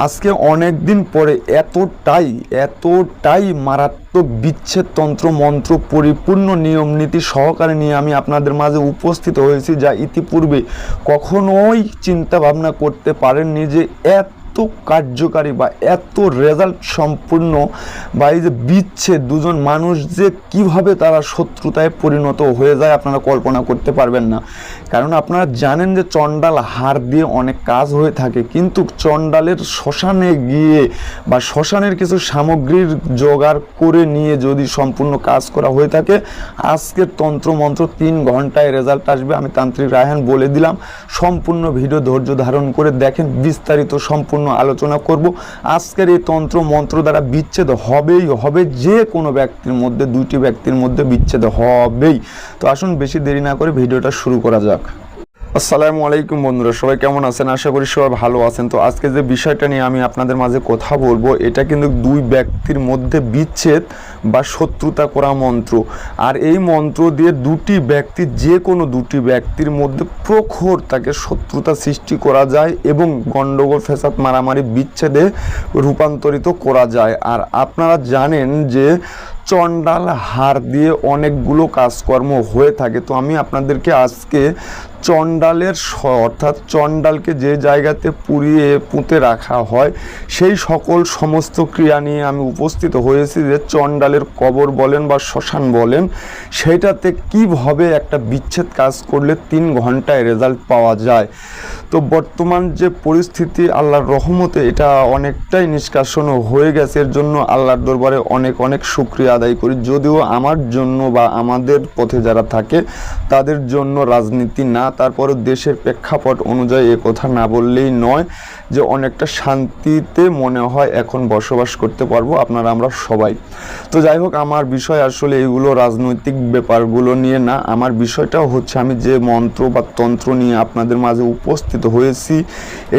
আজকে অনেক দিন পরে এতটাই এতটাই মারাত্মক বিচ্ছেদ তন্ত্র, মন্ত্র, পরিপূর্ণ নিয়ম নীতি সহকারে নিয়ে আমি আপনাদের মাঝে উপস্থিত হয়েছি যা ইতিপূর্বে কখনোই চিন্তা ভাবনা করতে পারেননি যে এত কার্যকারী বা এত রেজাল্ট সম্পূর্ণ বা এই যে বিচ্ছেদ, দুজন মানুষ যে কীভাবে তারা শত্রুতায় পরিণত হয়ে যায় আপনারা কল্পনা করতে পারবেন না। কারণ আপনারা জানেন যে চণ্ডাল হার দিয়ে অনেক কাজ হয়ে থাকে, কিন্তু চণ্ডালের শ্মশানে গিয়ে বা শ্মশানের কিছু সামগ্রীর জোগাড় করে নিয়ে যদি সম্পূর্ণ কাজ করা হয়ে থাকে, আজকের তন্ত্র মন্ত্র তিন ঘন্টায় রেজাল্ট আসবে। আমি তান্ত্রিক রায়হান বলে দিলাম, সম্পূর্ণ ভিডিও ধৈর্য ধারণ করে দেখেন, বিস্তারিত সম্পূর্ণ আলোচনা করব। আজকের এই তন্ত্র মন্ত্র দ্বারা বিচ্ছেদ হবেই, হবে যে কোনো ব্যক্তির মধ্যে, দুইটি ব্যক্তির মধ্যে বিচ্ছেদ হবেই। তো আসুন বেশি দেরি না করে ভিডিওটা শুরু করা যাক। আসসালামু আলাইকুম বন্ধুরা, সবাই কেমন আছেন? আশা করি সবাই ভালো আছেন। তো আজকে যে বিষয়টা নিয়ে আমি আপনাদের মাঝে কথা বলব, এটা কিন্তু দুই ব্যক্তির মধ্যে বিচ্ছেদ বা শত্রুতা করা মন্ত্র। আর এই মন্ত্র দিয়ে দুটি ব্যক্তি, যে কোনো দুটি ব্যক্তির মধ্যে প্রখর তাকে শত্রুতা সৃষ্টি করা যায় এবং গণ্ডগোল ফেসাদ মারামারি, বিচ্ছেদে রূপান্তরিত করা যায়। আর আপনারা জানেন যে চণ্ডাল হার দিয়ে অনেকগুলো কাজকর্ম হয়ে থাকে। তো আমি আপনাদেরকে আজকে চণ্ডালের অর্থাৎ চণ্ডালকে যে জায়গাতে পুড়িয়ে পুঁতে রাখা হয়, সেই সকল সমস্ত ক্রিয়া নিয়ে আমি উপস্থিত হয়েছি যে চণ্ডালের কবর বলেন বা শ্মশান বলেন সেইটাতে কীভাবে একটা বিচ্ছেদ কাজ করলে তিন ঘন্টায় রেজাল্ট পাওয়া যায়। তো বর্তমান যে পরিস্থিতি, আল্লাহর রহমতে এটা অনেকটাই নিষ্কাশন হয়ে গেছে। এর জন্য আল্লাহর দরবারে অনেক অনেক শুক্রিয়া আদায় করি। যদিও আমার জন্য বা আমাদের পথে যারা থাকে, তাদের জন্য রাজনীতি না তারপরে দেশের প্রেক্ষাপট অনুযায়ী কথা না বললেই নয় যে অনেকটা শান্তিতে মনে হয় এখন বসবাস করতে পারব, আপনারা আমরা সবাই। তো যাই হোক, আমার বিষয় আসলে এগুলো রাজনৈতিক ব্যাপারগুলো নিয়ে না, আমার বিষয়টা হচ্ছে আমি যে মন্ত্র বা তন্ত্র নিয়ে আপনাদের মাঝে উপস্থিত হয়েছি।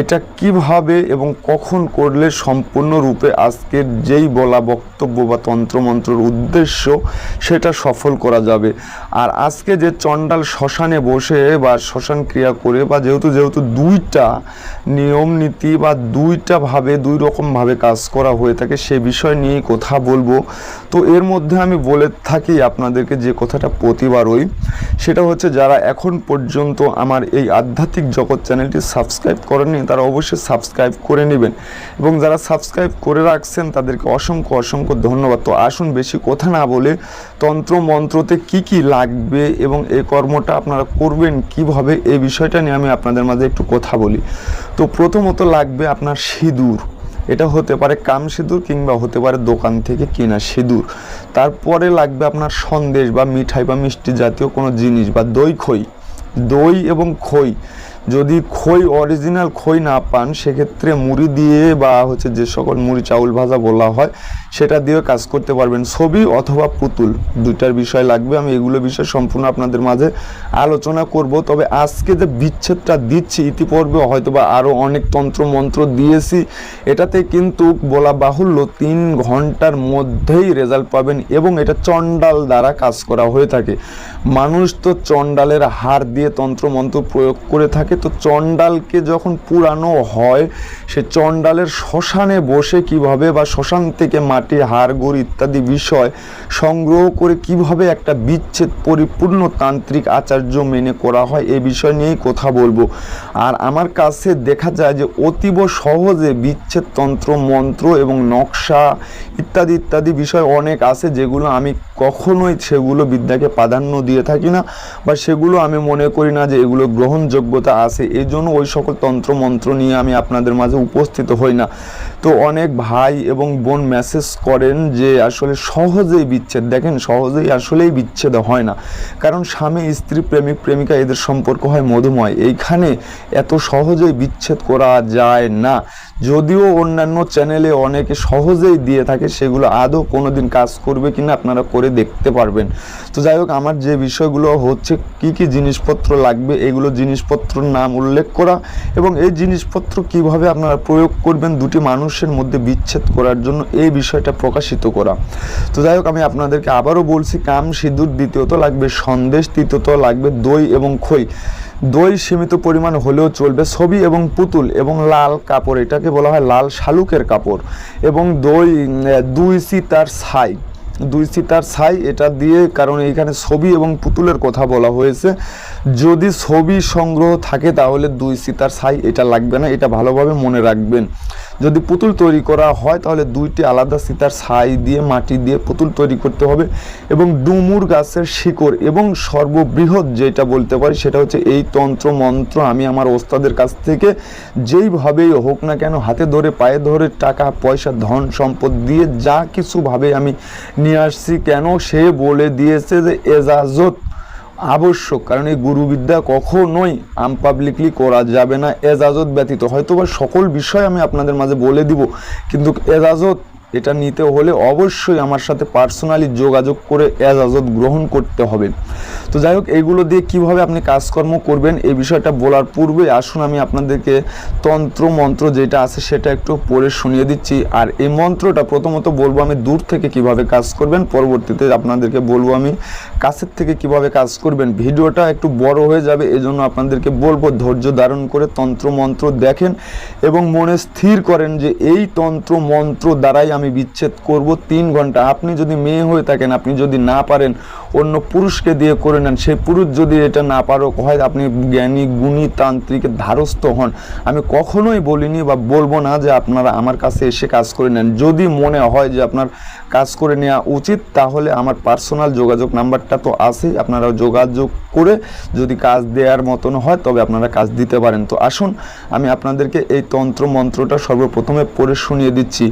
এটা কীভাবে এবং কখন করলে সম্পূর্ণরূপে আজকের যেই বলা বক্তব্য বা তন্ত্রমন্ত্রের উদ্দেশ্য সেটা সফল করা যাবে। আর আজকে যে চণ্ডাল শ্মশানে বসে বা শ্মশান ক্রিয়া করে বা যেহেতু যেহেতু দুইটা নিয়ম নীতি বা দুইটা ভাবে, দুই রকমভাবে কাজ করা হয়ে থাকে সে বিষয় নিয়েই কথা বলব। তো এর মধ্যে আমি বলে থাকি আপনাদেরকে যে কথাটা প্রতিবারই, সেটা হচ্ছে যারা এখন পর্যন্ত আমার এই আধ্যাত্মিক জগৎ চ্যানেলটি সাবস্ক্রাইব করেননি, তারা অবশ্যই সাবস্ক্রাইব করে নেবেন। এবং যারা সাবস্ক্রাইব করে রাখছেন, তাদেরকে অসংখ্য অসংখ্য ধন্যবাদ। তো আসুন বেশি কথা না বলে তন্ত্র মন্ত্রতে কি কি লাগবে এবং এই কর্মটা আপনারা করবেন কীভাবে এই বিষয়টা নিয়ে আমি আপনাদের মাঝে একটু কথা বলি। তো প্রথমত লাগবে আপনার সিঁদুর। এটা হতে পারে কাম সিঁদুর কিংবা হতে পারে দোকান থেকে কেনা সিঁদুর। তারপরে লাগবে আপনার সন্দেশ বা মিঠাই বা মিষ্টি জাতীয় কোনো জিনিস বা দই খই। দই এবং খই। যদি খই অরিজিনাল খই না পান, সেক্ষেত্রে মুড়ি দিয়ে বা হচ্ছে যে সকল মুড়ি, চাউল ভাজা বলা হয়, সেটা দিয়ে কাজ করতে পারবেন। ছবি অথবা পুতুল দুইটার বিষয় লাগবে। আমি এগুলো বিষয় সম্পূর্ণ আপনাদের মাঝে আলোচনা করব। তবে আজকে যে বিচ্ছেদটা দিচ্ছি, ইতিপূর্বে হয়তো বা আরও অনেক তন্ত্র মন্ত্র দিয়েছি। এটাতে কিন্তু বলা বাহুল্য, তিন ঘণ্টার মধ্যেই রেজাল্ট পাবেন এবং এটা চণ্ডাল দ্বারা কাজ করা হয়ে থাকে। মানুষ তো চণ্ডালের হার দিয়ে তন্ত্র মন্ত্র প্রয়োগ করে থাকে। তো চণ্ডালকে যখন পুরানো হয়, সে চণ্ডালের শ্মশানে বসে কীভাবে বা শ্মশান থেকে মাটি, হাড় গোড় ইত্যাদি বিষয় সংগ্রহ করে কীভাবে একটা বিচ্ছেদ পরিপূর্ণ তান্ত্রিক আচার্য মেনে করা হয়, এ বিষয় নিয়েই কথা বলব। আর আমার কাছে দেখা যায় যে, অতীব সহজে বিচ্ছেদ তন্ত্র, মন্ত্র এবং নকশা ইত্যাদি ইত্যাদি বিষয় অনেক আছে, যেগুলো আমি কখনোই সেগুলো বিদ্যাকে প্রাধান্য দিয়ে থাকি না বা সেগুলো আমি মনে করি না যে এগুলো গ্রহণযোগ্যতা আছে এই জন্য ওই সকল তন্ত্র মন্ত্র নিয়ে আমি আপনাদের মাঝে উপস্থিত হই না। তো অনেক ভাই এবং বোন মেসেজ করেন যে আসলে সহজেই বিচ্ছেদ। দেখেন, সহজেই আসলেই বিচ্ছেদ হয় না। কারণ স্বামী, স্ত্রী, প্রেমিক, প্রেমিকা, এদের সম্পর্ক হয় মধুময়। এইখানে এত সহজেই বিচ্ছেদ করা যায় না। যদিও অন্যান্য চ্যানেলে অনেকে সহজেই দিয়ে থাকে, সেগুলো আদৌ কোনোদিন কাজ করবে কিনা আপনারা করে দেখতে পারবেন। তো যাই হোক, আমার যে বিষয়গুলো হচ্ছে, কি কি জিনিসপত্র লাগবে, এগুলো জিনিসপত্রর নাম উল্লেখ করা এবং এই জিনিসপত্র কীভাবে আপনারা প্রয়োগ করবেন, দুটি মানুষের মধ্যে বিচ্ছেদ করার জন্য এই বিষয়টা প্রকাশিত করা। তো যাই হোক, আমি আপনাদেরকে আবারও বলছি, কাম সিঁদুর দ্বিতীয়ত লাগবে, সন্দেশ তৃতীয়ত লাগবে দই এবং খই। দই সীমিত পরিমাণ হলেও চলবে, ছবি এবং পুতুল এবং লাল কাপড়, এটাকে বলা হয় লাল শালুকের কাপড় এবং দই দুই সিতার ছাই। দুই সিতার ছাই, এটা দিয়ে কারণ এইখানে ছবি এবং পুতুলের কথা বলা হয়েছে। যদি ছবি সংগ্রহ থাকে, তাহলে দুই সিতার ছাই এটা লাগবে না, এটা ভালোভাবে মনে রাখবেন। যদি পুতুল তৈরি করা হয়, তাহলে দুইটি আলাদা সিতার ছাই দিয়ে, মাটি দিয়ে পুতুল তৈরি করতে হবে এবং ডুমুর গাছের শিকড় এবং সর্ববৃহৎ যেটা বলতে পারি সেটা হচ্ছে এই তন্ত্র মন্ত্র আমি আমার ওস্তাদের কাছ থেকে যেইভাবেই হোক না কেন হাতে ধরে, পায়ে ধরে টাকা, পয়সা, ধন সম্পদ দিয়ে যা কিছুভাবে আমি নিয়ে আসছি, কেন সে বলে দিয়েছে যে এজাজত আবশ্যক, কারণ এই গুরুবিদ্যা কখনোই আম পাবলিকলি করা যাবে না। এজাজত ব্যতীত হয়তো বা সকল বিষয় আমি আপনাদের মাঝে বলে দিব, কিন্তু এজাজত এটা নিতে হলে অবশ্যই আমার সাথে পার্সোনালি যোগাযোগ করে এজাজত গ্রহণ করতে হবে। তো যাই হোক, এইগুলো দিয়ে কীভাবে আপনি কাজকর্ম করবেন, এই বিষয়টা বলার পূর্বে আসুন, আমি আপনাদেরকে তন্ত্র মন্ত্র যেটা আছে সেটা একটু পড়ে শুনিয়ে দিচ্ছি। আর এই মন্ত্রটা প্রথমত বলব আমি দূর থেকে কীভাবে কাজ করবেন, পরবর্তীতে আপনাদেরকে বলব আমি কাছের থেকে কীভাবে কাজ করবেন, ভিডিওটা একটু বড় হয়ে যাবে, এজন্য আপনাদেরকে বলব ধৈর্য ধারণ করে তন্ত্র মন্ত্র দেখেন এবং মনে স্থির করেন যে এই তন্ত্র মন্ত্র দ্বারাই আমি বিচ্ছেদ করব তিন ঘণ্টা। আপনি যদি মেয়ে হয়ে থাকেন, আপনি যদি না পারেন অন্য পুরুষকে দিয়ে করে নেন। সেই পুরুষ যদি এটা না পারো হয় আপনি জ্ঞানী, গুণী তান্ত্রিকের ধারস্থ হন। আমি কখনোই বলিনি বা বলব না যে আপনারা আমার কাছে এসে কাজ করে নেন। যদি মনে হয় যে আপনার কাজ করে নেওয়া উচিত, তাহলে আমার পার্সোনাল যোগাযোগ নাম্বারটা তো আছেই। আপনারা যোগাযোগ করে যদি কাজ দেওয়ার মতন হয়, তবে আপনারা কাজ দিতে পারেন। তো আসুন, আমি আপনাদেরকে এই তন্ত্র মন্ত্রটা সর্বপ্রথমে পড়ে শুনিয়ে দিচ্ছি।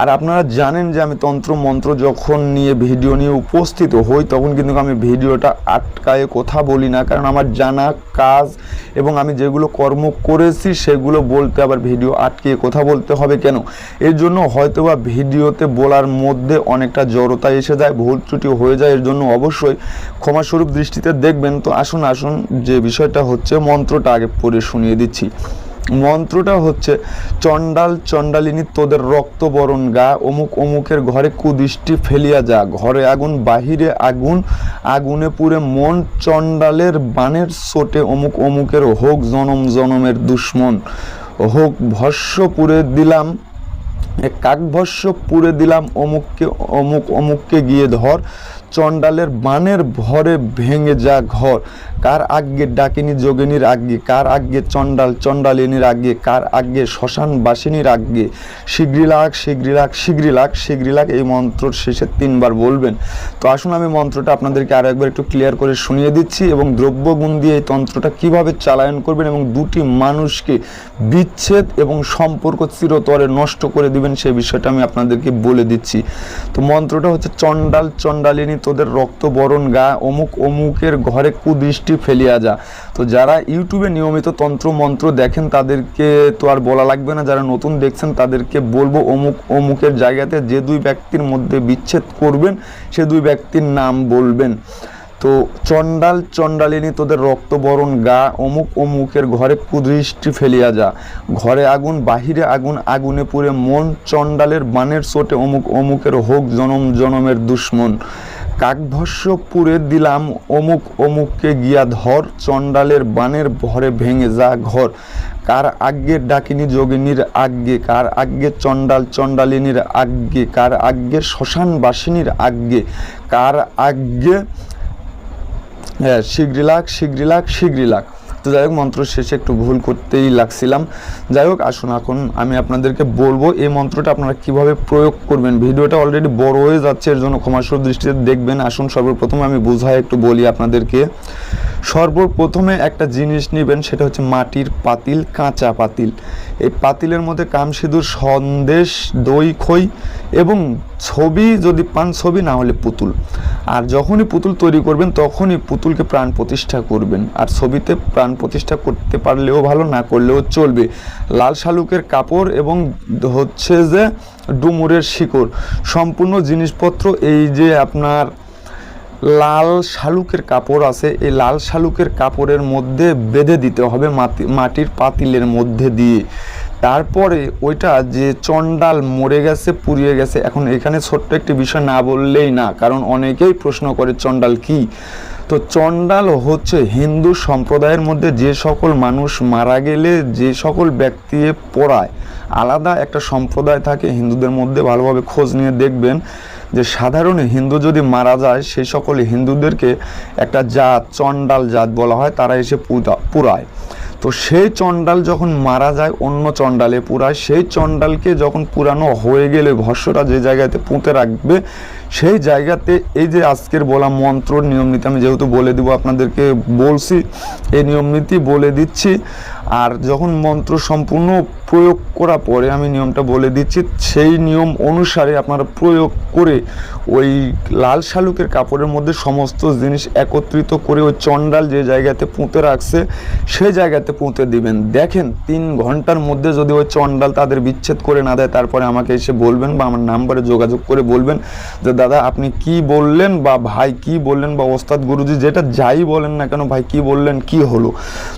আর আপনারা জানেন যে আমি তন্ত্র মন্ত্র যখন নিয়ে ভিডিও নিয়ে উপস্থিত হই, তখন কিন্তু আমি ভিডিওটা আটকায় কথা বলি না, কারণ আমার জানা কাজ এবং আমি যেগুলো কর্ম করেছি সেগুলো বলতে আবার ভিডিও আটকিয়ে কথা বলতে হবে কেন? এর জন্য হয়তোবা ভিডিওতে বলার মধ্যে অনেকটা জড়তা এসে যায়, ভুল ত্রুটি হয়ে যায়, এর জন্য অবশ্যই ক্ষমাস্বরূপ দৃষ্টিতে দেখবেন। তো আসুন আসুন, যে বিষয়টা হচ্ছে মন্ত্রটা আগে পড়ে শুনিয়ে দিচ্ছি। মন্ত্রটা হচ্ছে, চণ্ডাল চণ্ডালিনী, তোদের রক্ত বরণ গা, অমুক অমুকের ঘরে কুদৃষ্টি ফেলিয়া যা, ঘরে আগুন, বাহিরে আগুন, আগুনে পুরে মন, চণ্ডালের বানের সোটে অমুক অমুকের হোক জনম জনমের দুশ্মন, হোক ভস্য পুরে দিলাম কাকভস্য পুরে দিলাম, অমুককে, অমুক অমুককে গিয়ে ধর, চণ্ডালের বানের ভরে ভেঙে যা ঘর কার আজ্ঞে ডাকিনী যোগিনীর আজ্ঞে, কার আজ্ঞে চণ্ডাল চণ্ডালিনীর আজ্ঞে, কার আজ্ঞে শ্মশান বাসিনীর আজ্ঞে? শিগরিলাক শিগরিলাক শিগরিলাক শিগরিলাক এই মন্ত্রর শেষে তিনবার বলবেন। তো আসুন আমি মন্ত্রটা আপনাদেরকে আরও একবার একটু ক্লিয়ার করে শুনিয়ে দিচ্ছি এবং দ্রব্যগুণ দিয়ে এই তন্ত্রটা কীভাবে চালায়ন করবেন এবং দুটি মানুষকে বিচ্ছেদ এবং সম্পর্ক চিরতরে নষ্ট করে দিবেন সেই বিষয়টা আমি আপনাদেরকে বলে দিচ্ছি। তো মন্ত্রটা হচ্ছে চণ্ডাল চণ্ডালিনী তোদের রক্ত বরণ গা, অমুক অমুকের ঘরে কুদৃষ্টি ফেলিয়া যা। তো যারা ইউটিউবে নিয়মিত তন্ত্র মন্ত্র দেখেন, তাদেরকে তো আর বলা লাগবে না। যারা নতুন দেখছেন, তাদেরকে বলব অমুক অমুকের জায়গাতে যে দুই ব্যক্তির মধ্যে বিচ্ছেদ করবেন, সে দুই ব্যক্তির নাম বলবেন। তো চণ্ডাল চণ্ডালিনী, তোদের রক্তবরণ গা, অমুক অমুকের ঘরে কুদৃষ্টি ফেলিয়া যা। ঘরে আগুন, বাহিরে আগুন, আগুনে পুড়ে মন, চণ্ডালের বানের চোটে অমুক অমুকের হোক জনম, জনমের দুশ্মন। কাকভস্য পুরে দিলাম, অমুক অমুককে গিয়া ধর, চণ্ডালের বানের ভরে ভেঙে যা ঘর। কার আজ্ঞে ডাকিনি যোগিনীর আজ্ঞে, কার আজ্ঞে চণ্ডাল চণ্ডালিনীর আজ্ঞে, কার আজ্ঞে শ্মশানবাসিনীর আজ্ঞে, কার আজ্ঞে হ্যাঁ শিগরিলাক শিগরিলাক শিগরিলাক। তো যাই হোক, মন্ত্র শেষে একটু ভুল করতেই লাগছিলাম। যাই হোক, আসুন, এখন আমি আপনাদেরকে বলব এই মন্ত্রটা আপনারা কীভাবে প্রয়োগ করবেন। ভিডিওটা অলরেডি বড় হয়ে যাচ্ছে, এর জন্য ক্ষমাসুর দৃষ্টিতে দেখবেন। আসুন, সর্বপ্রথমে আমি বোঝাই, একটু বলি আপনাদেরকে। সর্বপ্রথমে একটা জিনিস নেবেন, সেটা হচ্ছে মাটির পাতিল, কাঁচা পাতিল। এই পাতিলের মধ্যে কাম সিঁদুর, সন্দেশ, দই, খই এবং ছবি, যদি পান ছবি, না হলে পুতুল। আর যখনই পুতুল তৈরি করবেন, তখনই পুতুলকে প্রাণ প্রতিষ্ঠা করবেন। আর ছবিতে প্রাণ প্রতিষ্ঠা করতে পারলেও ভালো, না করলেও চলবে। লাল শালুকের কাপড় এবং হচ্ছে যে ডুমুরের শিকড়। সম্পূর্ণ জিনিসপত্র, এই যে আপনার লাল শালুকের কাপড় আছে। এই লাল শালুকের কাপড়ের মধ্যে বেঁধে দিতে হবে মাটি, মাটির পাতিলের মধ্যে দিয়ে। তারপরে ওইটা যে চণ্ডাল মরে গেছে, পুড়িয়ে গেছে, এখন এখানে ছোট্ট একটি বিষয় না বললেই না, কারণ অনেকেই প্রশ্ন করে, চণ্ডাল কি? তো চণ্ডাল হচ্ছে হিন্দু সম্প্রদায়ের মধ্যে যে সকল মানুষ মারা গেলে, যে সকল ব্যক্তি পড়ায়, আলাদা একটা সম্প্রদায় থাকে হিন্দুদের মধ্যে। ভালোভাবে খোঁজ নিয়ে দেখবেন যে সাধারণ হিন্দু যদি মারা যায় সেই সকল হিন্দুদেরকে একটা জাত, চণ্ডাল জাত বলা হয়, তারা এসে পুরায়। তো সেই চণ্ডাল যখন মারা যায়, অন্য চণ্ডালে পুরায়, সেই চণ্ডালকে যখন পুরানো হয়ে গেলে, ভস্যটা যে জায়গাতে পুঁতে রাখবে, সেই জায়গাতে এই যে আজকের বলা মন্ত্র নিয়ম নীতি, আমি যেহেতু বলে দিব আপনাদেরকে, বলছি, এই নিয়ম নীতি বলে দিচ্ছি। আর যখন মন্ত্র সম্পূর্ণ প্রয়োগ করা পরে আমি নিয়মটা বলে দিচ্ছি, সেই নিয়ম অনুসারে আপনারা প্রয়োগ করে ওই লাল শালুকের কাপড়ের মধ্যে সমস্ত জিনিস একত্রিত করে ওই চণ্ডাল যে জায়গাতে পুঁতে রাখছে, সেই জায়গাতে পুঁতে দিবেন। দেখেন, তিন ঘণ্টার মধ্যে যদি ওই চণ্ডাল তাদের বিচ্ছেদ করে না দেয়, তারপরে আমাকে এসে বলবেন বা আমার নাম্বারে যোগাযোগ করে বলবেন যে, দাদা, আপনি কি বললেন বা ভাই কি বললেন বা ওস্তাদ গুরুজি যেটা যাই বলেন না কেন, ভাই কি বললেন, কি হলো?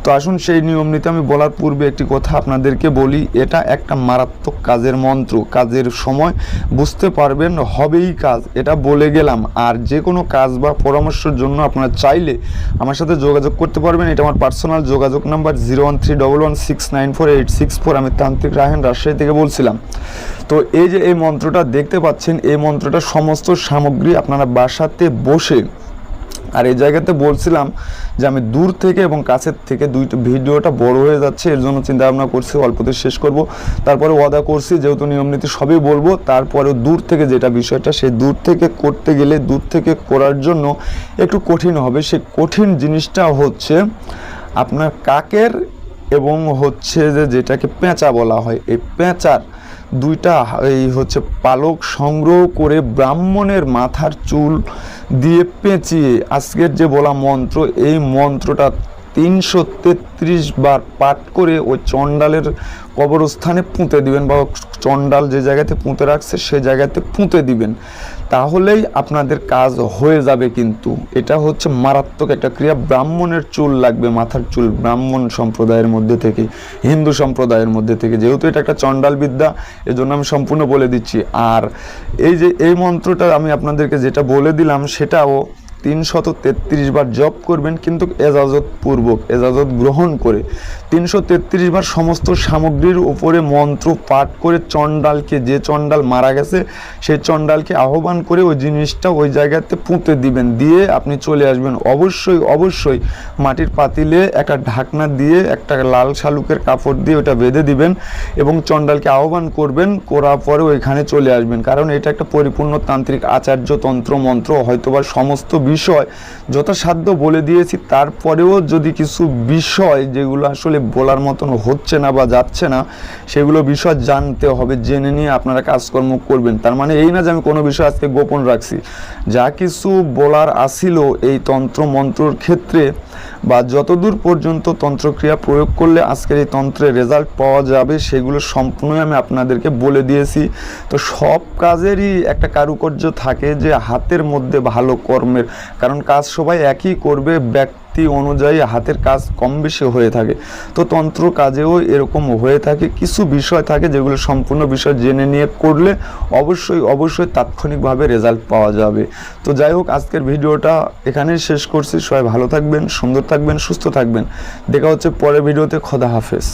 তো আসুন সেই নিয়ম নীতি আমি বলার পূর্বে একটি কথা আপনাদেরকে বলি, এটা একটা মারাত্মক কাজের মন্ত্র। কাজের সময় বুঝতে পারবেন হবেই কাজ, এটা বলে গেলাম। আর যে কোনো কাজ বা পরামর্শের জন্য আপনারা চাইলে আমার সাথে যোগাযোগ করতে পারবেন। এটা আমার পার্সোনাল যোগাযোগ number zero one three double one six nine four eight six four. আমি তান্ত্রিক রাহেন রাজশাহী থেকে বলছিলাম। তো এই যে এই মন্ত্রটা দেখতে পাচ্ছেন, এই মন্ত্রটা সমস্ত সামগ্রী আপনারা বাসাতে বসে আর এই জায়গাতে বলছিলাম যে আমি দূর থেকে এবং কাছের থেকে দুইটা ভিডিওটা বড় হয়ে যাচ্ছে, এর জন্য চিন্তা ভাবনা করছি, অল্পতে শেষ করব। তারপরে ওয়াদা করছি, যেহেতু নিয়ম নীতি সবই বলব তারপরে দূর থেকে যেটা বিষয়টা, সেই দূর থেকে করতে গেলে, দূর থেকে করার জন্য একটু কঠিন হবে। সেই কঠিন জিনিসটা হচ্ছে আপনার কাকের এবং হচ্ছে যে যেটাকে পেঁচা বলা হয়। এই পেঁচার দুইটা এই হচ্ছে পালক সংগ্রহ করে ব্রাহ্মণের মাথার চুল দিয়ে পেঁচিয়ে আজকের যে বলা মন্ত্র এই মন্ত্রটা তিনশো তেত্রিশ বার পাঠ করে ওই চণ্ডালের কবরস্থানে পুঁতে দিবেন বা চণ্ডাল যে জায়গাতে পুঁতে রাখছে, সে জায়গাতে পুঁতে দিবেন। তাহলেই আপনাদের কাজ হয়ে যাবে কিন্তু। এটা হচ্ছে মারাত্মক একটা ক্রিয়া। ব্রাহ্মণের চুল লাগবে, মাথার চুল ব্রাহ্মণ সম্প্রদায়ের মধ্যে থেকে, হিন্দু সম্প্রদায়ের মধ্যে থেকে। যেহেতু এটা একটা চণ্ডাল বিদ্যা এজন্য আমি সম্পূর্ণ বলে দিচ্ছি। আর এই যে, এই মন্ত্রটা আমি আপনাদেরকে যেটা বলে দিলাম, সেটাও তিনশত তেত্রিশ বার জপ করবেন, কিন্তু এজাজত পূর্বক, এজাজত গ্রহণ করে তিনশো তেত্রিশ বার সমস্ত সামগ্রীর উপরে মন্ত্র পাঠ করে চণ্ডালকে, যে চণ্ডাল মারা গেছে সেই চণ্ডালকে আহ্বান করে ওই জিনিসটা ওই জায়গাতে পুঁতে দিবেন। দিয়ে আপনি চলে আসবেন। অবশ্যই অবশ্যই মাটির পাতিলে একটা ঢাকনা দিয়ে একটা লাল শালুকের কাপড় দিয়ে ওটা বেঁধে দিবেন এবং চণ্ডালকে আহ্বান করবেন, করার পরে ওইখানে চলে আসবেন। কারণ এটা একটা পরিপূর্ণ তান্ত্রিক আচার্য তন্ত্র মন্ত্র, হয়তোবা সমস্ত বিষয়, যথাসাধ্য বলে দিয়েছি। তারপরেও যদি কিছু বিষয় যেগুলো আসলে বলার মতন হচ্ছে না বা যাচ্ছে না, সেগুলো বিষয় জানতে হবে, জেনে নিয়ে আপনারা কাজকর্ম করবেন। তার মানে এই না যে আমি কোনো বিষয় আজকে গোপন রাখছি। যা কিছু বলার আসিল এই তন্ত্র মন্ত্রর ক্ষেত্রে বা যতদূর পর্যন্ত তন্ত্রক্রিয়া প্রয়োগ করলে আজকের এই তন্ত্রের রেজাল্ট পাওয়া যাবে, সেগুলো সম্পূর্ণই আমি আপনাদেরকে বলে দিয়েছি। তো সব কাজেরই একটা কারুকার্য থাকে যে হাতের মধ্যে ভালো কর্মের, কারণ কাজ সবাই একই করবে ব্যক্তি অনুযায়ী হাতের কাজ কম বেশি হয়ে থাকে। তো তন্ত্র কাজেও এরকম হয়ে থাকে। কিছু বিষয় থাকে যেগুলো সম্পূর্ণ বিষয় জেনে নিয়ে করলে অবশ্যই অবশ্যই তাৎক্ষণিকভাবে রেজাল্ট পাওয়া যাবে। তো যাই হোক, আজকের ভিডিওটা এখানেই শেষ করছি। সবাই ভালো থাকবেন, সুন্দর থাকবেন, সুস্থ থাকবেন। দেখা হচ্ছে পরের ভিডিওতে। খোদা হাফেজ।